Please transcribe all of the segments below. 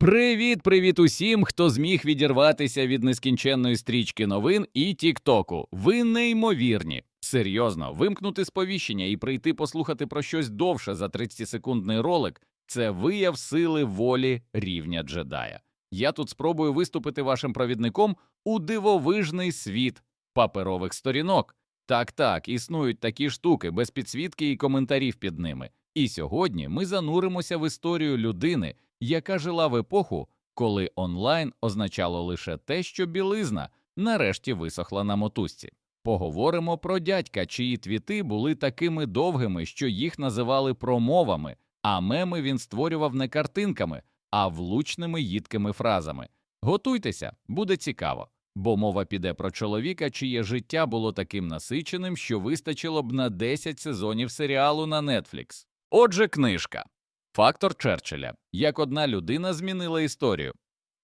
Привіт, привіт усім, хто зміг відірватися від нескінченної стрічки новин і Тіктоку. Ви неймовірні. Серйозно, вимкнути сповіщення і прийти послухати про щось довше за 30-секундний ролик це вияв сили волі рівня джедая. Я тут спробую виступити вашим провідником у дивовижний світ паперових сторінок. Так, так, існують такі штуки без підсвітки і коментарів під ними. І сьогодні ми зануримося в історію людини, яка жила в епоху, коли онлайн означало лише те, що білизна нарешті висохла на мотузці. Поговоримо про дядька, чиї твіти були такими довгими, що їх називали промовами, а меми він створював не картинками, а влучними їдкими фразами. Готуйтеся, буде цікаво, бо мова піде про чоловіка, чиє життя було таким насиченим, що вистачило б на 10 сезонів серіалу на Netflix. Отже, книжка. Фактор Черчилля. Як одна людина змінила історію.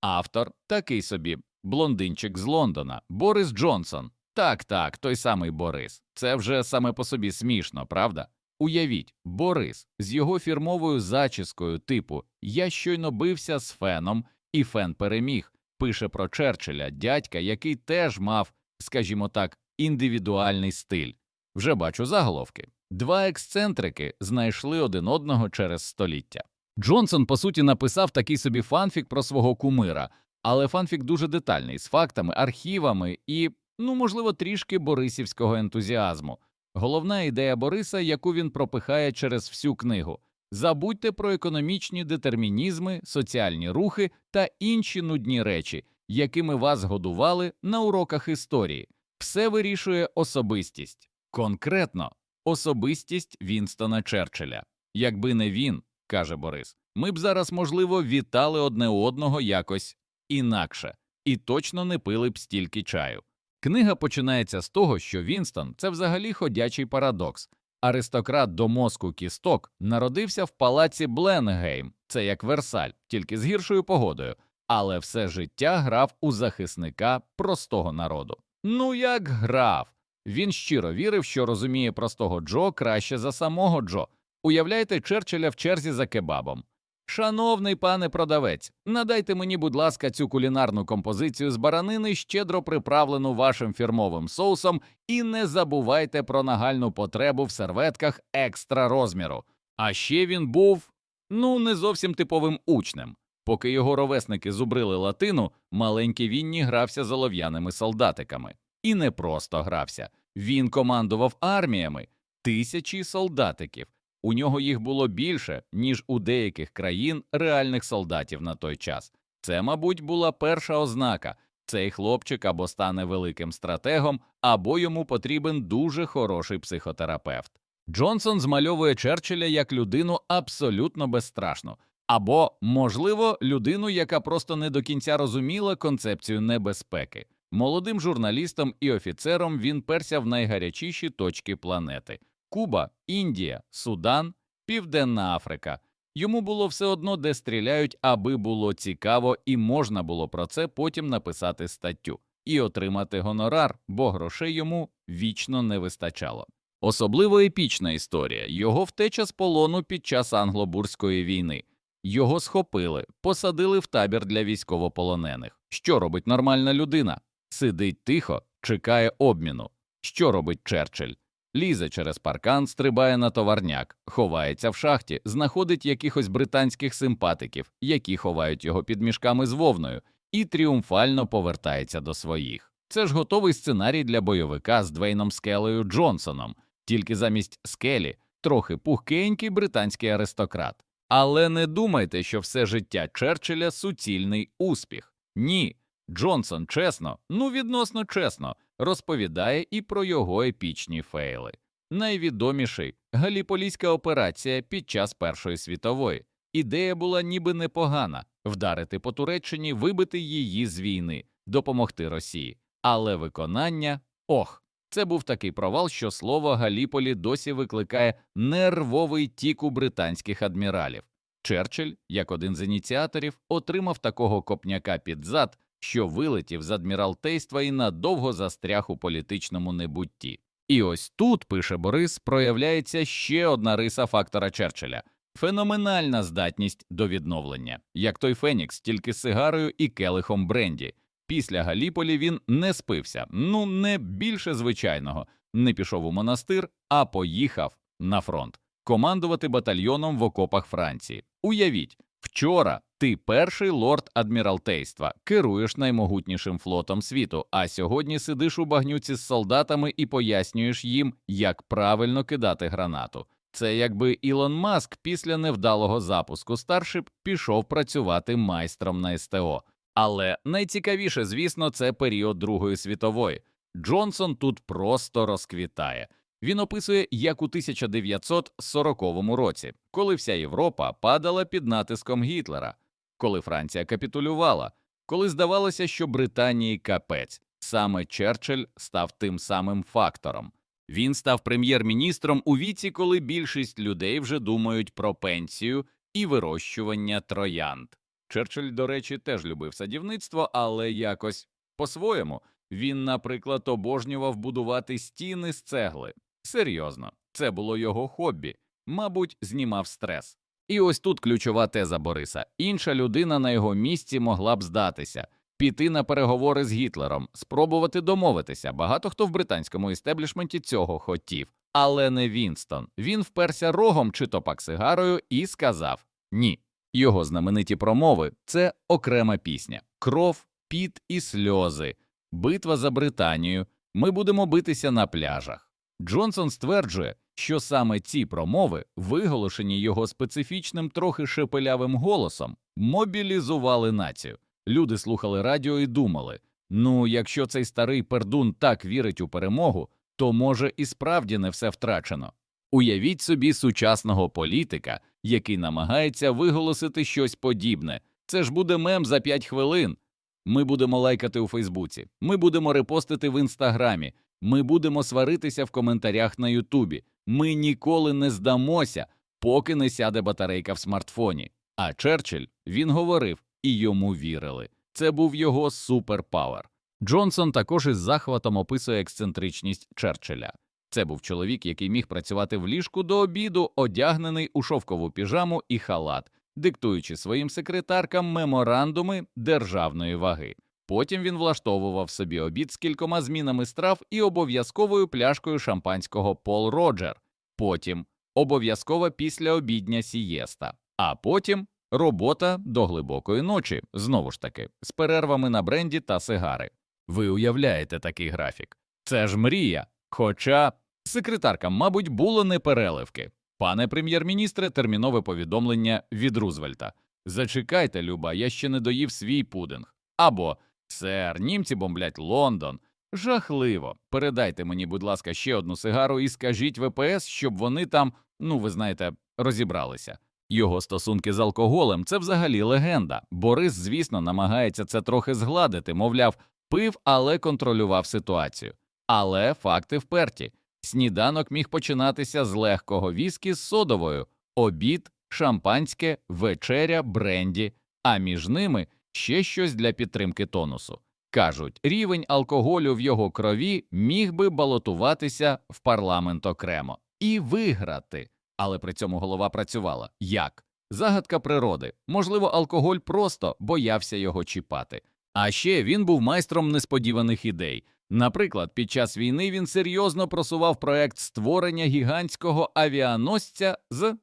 Автор такий собі блондинчик з Лондона, Борис Джонсон. Так, так, той самий Борис. Це вже саме по собі смішно, правда? Уявіть, Борис з його фірмовою зачіскою типу Я щойно бився з феном, і фен переміг. Пише про Черчилля, дядька, який теж мав, скажімо так, індивідуальний стиль. Вже бачу заголовки. Два ексцентрики знайшли один одного через століття. Джонсон, по суті, написав такий собі фанфік про свого кумира, але фанфік дуже детальний, з фактами, архівами і, ну, можливо, трішки борисівського ентузіазму. Головна ідея Бориса, яку він пропихає через всю книгу. Забудьте про економічні детермінізми, соціальні рухи та інші нудні речі, якими вас годували на уроках історії. Все вирішує особистість. Конкретно особистість Вінстона Черчилля. Якби не він, каже Борис, ми б зараз, можливо, вітали одне одного якось інакше, і точно не пили б стільки чаю. Книга починається з того, що Вінстон це взагалі ходячий парадокс. Аристократ до мозку кісток народився в палаці Бленгейм, це як Версаль, тільки з гіршою погодою, але все життя грав у захисника простого народу. Ну як грав? Він щиро вірив, що розуміє простого Джо краще за самого Джо. Уявляйте Черчилля в черзі за кебабом. Шановний пане продавець, надайте мені, будь ласка, цю кулінарну композицію з баранини, щедро приправлену вашим фірмовим соусом, і не забувайте про нагальну потребу в серветках екстра розміру. А ще він був ну не зовсім типовим учнем. Поки його ровесники зубрили латину, маленький Вінні грався з олов'яними солдатиками. І не просто грався. Він командував арміями тисячі солдатиків. У нього їх було більше, ніж у деяких країн реальних солдатів на той час. Це, мабуть, була перша ознака цей хлопчик або стане великим стратегом, або йому потрібен дуже хороший психотерапевт. Джонсон змальовує Черчилля як людину абсолютно безстрашну, або, можливо, людину, яка просто не до кінця розуміла концепцію небезпеки. Молодим журналістом і офіцером він перся в найгарячіші точки планети. Куба, Індія, Судан, Південна Африка. Йому було все одно, де стріляють, аби було цікаво, і можна було про це потім написати статтю і отримати гонорар, бо грошей йому вічно не вистачало. Особливо епічна історія його втеча з полону під час англобурської війни. Його схопили, посадили в табір для військовополонених. Що робить нормальна людина? Сидить тихо, чекає обміну. Що робить Черчилль? Лізе через паркан, стрибає на товарняк, ховається в шахті, знаходить якихось британських симпатиків, які ховають його під мішками з вовною, і тріумфально повертається до своїх. Це ж готовий сценарій для бойовика з Двейном Скелею Джонсоном, тільки замість скелі трохи пухкенький британський аристократ. Але не думайте, що все життя Черчилля суцільний успіх. Ні. Джонсон чесно, ну відносно чесно, розповідає і про його епічні фейли. Найвідоміший галіполійська операція під час Першої світової. Ідея була ніби непогана вдарити по Туреччині, вибити її з війни, допомогти Росії. Але виконання ох, це був такий провал, що слово Галіполі досі викликає нервовий тік у британських адміралів. Черчилль, як один з ініціаторів, отримав такого копняка під зад, що вилетів з адміралтейства і надовго застряг у політичному небутті. І ось тут, пише Борис, проявляється ще одна риса фактора Черчилля Феноменальна здатність до відновлення, як той Фенікс, тільки з сигарою і келихом бренді. Після Галіполі він не спився, ну не більше звичайного, не пішов у монастир, а поїхав на фронт командувати батальйоном в окопах Франції. Уявіть, вчора ти перший лорд адміралтейства, керуєш наймогутнішим флотом світу, а сьогодні сидиш у багнюці з солдатами і пояснюєш їм, як правильно кидати гранату. Це якби Ілон Маск після невдалого запуску Старшип пішов працювати майстром на СТО. Але найцікавіше, звісно, це період Другої світової. Джонсон тут просто розквітає. Він описує, як у 1940 році, коли вся Європа падала під натиском Гітлера, коли Франція капітулювала, коли здавалося, що Британії капець. Саме Черчилль став тим самим фактором. Він став прем'єр-міністром у віці, коли більшість людей вже думають про пенсію і вирощування троянд. Черчилль, до речі, теж любив садівництво, але якось по-своєму. Він, наприклад, обожнював будувати стіни з цегли. Серйозно, це було його хобі, мабуть, знімав стрес. І ось тут ключова теза Бориса. Інша людина на його місці могла б здатися, піти на переговори з Гітлером, спробувати домовитися. Багато хто в британському істеблішменті цього хотів. Але не Вінстон. Він вперся рогом чи то пак сигарою і сказав ні. Його знамениті промови це окрема пісня, кров, піт і сльози, битва за Британію. Ми будемо битися на пляжах. Джонсон стверджує, що саме ці промови, виголошені його специфічним, трохи шепелявим голосом, мобілізували націю. Люди слухали радіо і думали: ну, якщо цей старий пердун так вірить у перемогу, то може і справді не все втрачено. Уявіть собі сучасного політика, який намагається виголосити щось подібне. Це ж буде мем за 5 хвилин. Ми будемо лайкати у Фейсбуці, ми будемо репостити в інстаграмі, ми будемо сваритися в коментарях на Ютубі. Ми ніколи не здамося, поки не сяде батарейка в смартфоні. А Черчилль він говорив і йому вірили. Це був його суперпауер. Джонсон також із захватом описує ексцентричність Черчилля. Це був чоловік, який міг працювати в ліжку до обіду, одягнений у шовкову піжаму і халат, диктуючи своїм секретаркам меморандуми державної ваги. Потім він влаштовував собі обід з кількома змінами страв і обов'язковою пляшкою шампанського Пол Роджер. Потім обов'язкова післяобідня сієста, а потім робота до глибокої ночі, знову ж таки, з перервами на бренді та сигари. Ви уявляєте такий графік? Це ж мрія. Хоча секретаркам, мабуть, було не переливки. Пане прем'єр-міністре, термінове повідомлення від Рузвельта. Зачекайте, Люба, я ще не доїв свій пудинг. Або сер, німці бомблять Лондон. Жахливо. Передайте мені, будь ласка, ще одну сигару і скажіть ВПС, щоб вони там, ну ви знаєте, розібралися. Його стосунки з алкоголем це взагалі легенда. Борис, звісно, намагається це трохи згладити, мовляв, пив, але контролював ситуацію. Але факти вперті. Сніданок міг починатися з легкого віскі з содовою, обід, шампанське, вечеря, бренді, а між ними ще щось для підтримки тонусу. Кажуть, рівень алкоголю в його крові міг би балотуватися в парламент окремо і виграти. Але при цьому голова працювала. Як? Загадка природи. Можливо, алкоголь просто боявся його чіпати. А ще він був майстром несподіваних ідей. Наприклад, під час війни він серйозно просував проект створення гігантського авіаносця з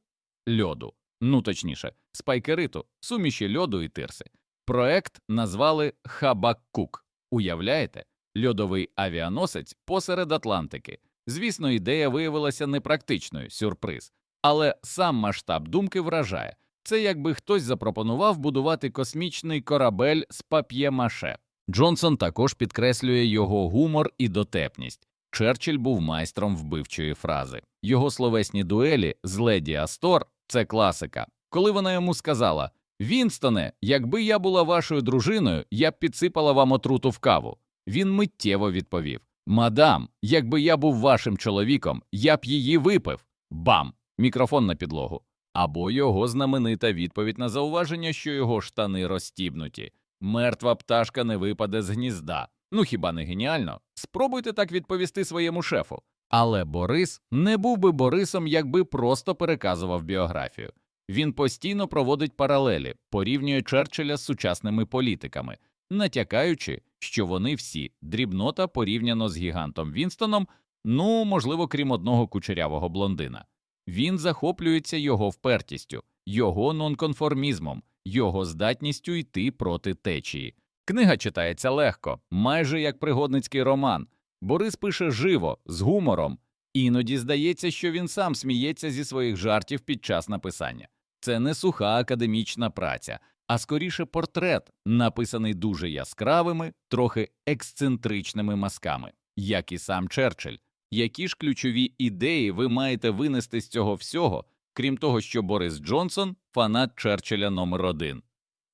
льоду, ну точніше, спайкериту, суміші льоду і тирси. Проект назвали Хабаккук. Уявляєте, льодовий авіаносець посеред Атлантики. Звісно, ідея виявилася непрактичною, сюрприз, але сам масштаб думки вражає. Це якби хтось запропонував будувати космічний корабель з пап'є-маше. Джонсон також підкреслює його гумор і дотепність. Черчилль був майстром вбивчої фрази. Його словесні дуелі з леді Астор це класика. Коли вона йому сказала: Вінстоне, якби я була вашою дружиною, я б підсипала вам отруту в каву. Він миттєво відповів: Мадам, якби я був вашим чоловіком, я б її випив. Бам! Мікрофон на підлогу. Або його знаменита відповідь на зауваження, що його штани розстібнуті. Мертва пташка не випаде з гнізда. Ну хіба не геніально? Спробуйте так відповісти своєму шефу. Але Борис не був би Борисом, якби просто переказував біографію. Він постійно проводить паралелі, порівнює Черчилля з сучасними політиками, натякаючи, що вони всі дрібнота порівняно з гігантом Вінстоном, ну, можливо, крім одного кучерявого блондина. Він захоплюється його впертістю, його нонконформізмом, його здатністю йти проти течії. Книга читається легко, майже як пригодницький роман. Борис пише живо, з гумором. Іноді здається, що він сам сміється зі своїх жартів під час написання. Це не суха академічна праця, а скоріше портрет, написаний дуже яскравими, трохи ексцентричними мазками, як і сам Черчилль. Які ж ключові ідеї ви маєте винести з цього всього, крім того, що Борис Джонсон фанат Черчилля номер один?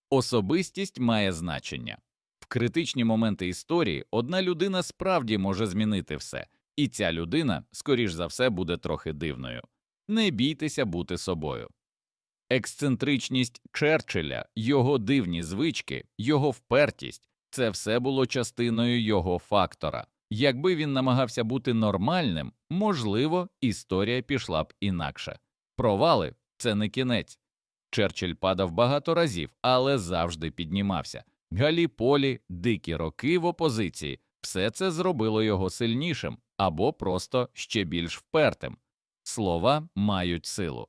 Особистість має значення. В критичні моменти історії одна людина справді може змінити все, і ця людина, скоріш за все, буде трохи дивною. Не бійтеся бути собою. Ексцентричність Черчилля, його дивні звички, його впертість це все було частиною його фактора. Якби він намагався бути нормальним, можливо, історія пішла б інакше. Провали це не кінець. Черчилль падав багато разів, але завжди піднімався. Галіполі, дикі роки в опозиції все це зробило його сильнішим або просто ще більш впертим. Слова мають силу.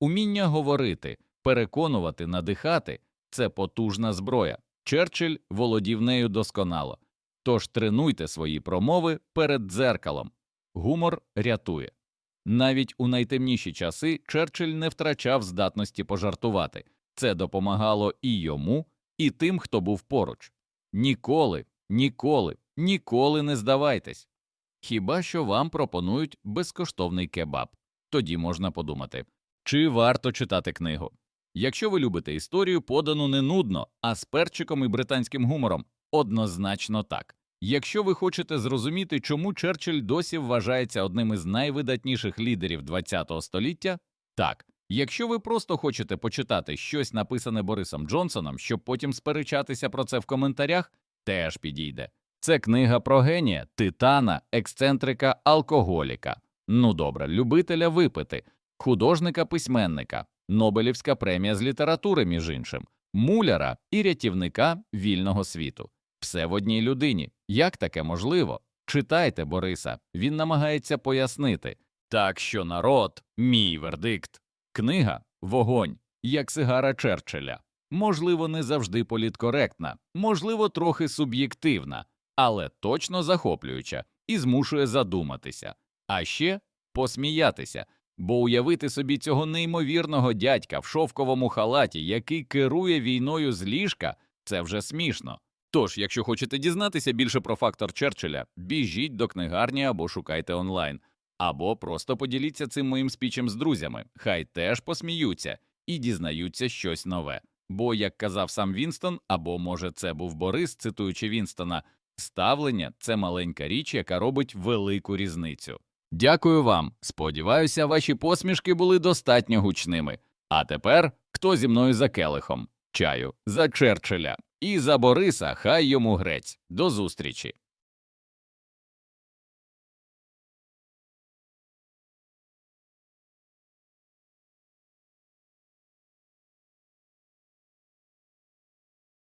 Уміння говорити, переконувати, надихати це потужна зброя. Черчилль володів нею досконало. Тож тренуйте свої промови перед дзеркалом. Гумор рятує. Навіть у найтемніші часи Черчилль не втрачав здатності пожартувати. Це допомагало і йому, і тим, хто був поруч. Ніколи, ніколи, ніколи не здавайтесь. Хіба що вам пропонують безкоштовний кебаб. Тоді можна подумати, чи варто читати книгу. Якщо ви любите історію, подану не нудно, а з перчиком і британським гумором, однозначно так. Якщо ви хочете зрозуміти, чому Черчилль досі вважається одним із найвидатніших лідерів ХХ століття, так. Якщо ви просто хочете почитати щось написане Борисом Джонсоном, щоб потім сперечатися про це в коментарях, теж підійде. Це книга про генія, титана, ексцентрика, алкоголіка. Ну добре, любителя випити, художника-письменника, Нобелівська премія з літератури, між іншим, муляра і рятівника вільного світу. Все в одній людині. Як таке можливо? Читайте Бориса, він намагається пояснити. Так що народ, мій вердикт. Книга Вогонь, як сигара Черчилля. Можливо, не завжди політкоректна, можливо, трохи суб'єктивна, але точно захоплююча і змушує задуматися, а ще посміятися, бо уявити собі цього неймовірного дядька в шовковому халаті, який керує війною з ліжка, це вже смішно. Тож, якщо хочете дізнатися більше про фактор Черчилля, біжіть до книгарні або шукайте онлайн, або просто поділіться цим моїм спічем з друзями, хай теж посміються і дізнаються щось нове. Бо, як казав сам Вінстон, або може це був Борис, цитуючи Вінстона, ставлення це маленька річ, яка робить велику різницю. Дякую вам. Сподіваюся, ваші посмішки були достатньо гучними. А тепер хто зі мною за келихом? Чаю, за Черчилля і за Бориса, хай йому грець. До зустрічі.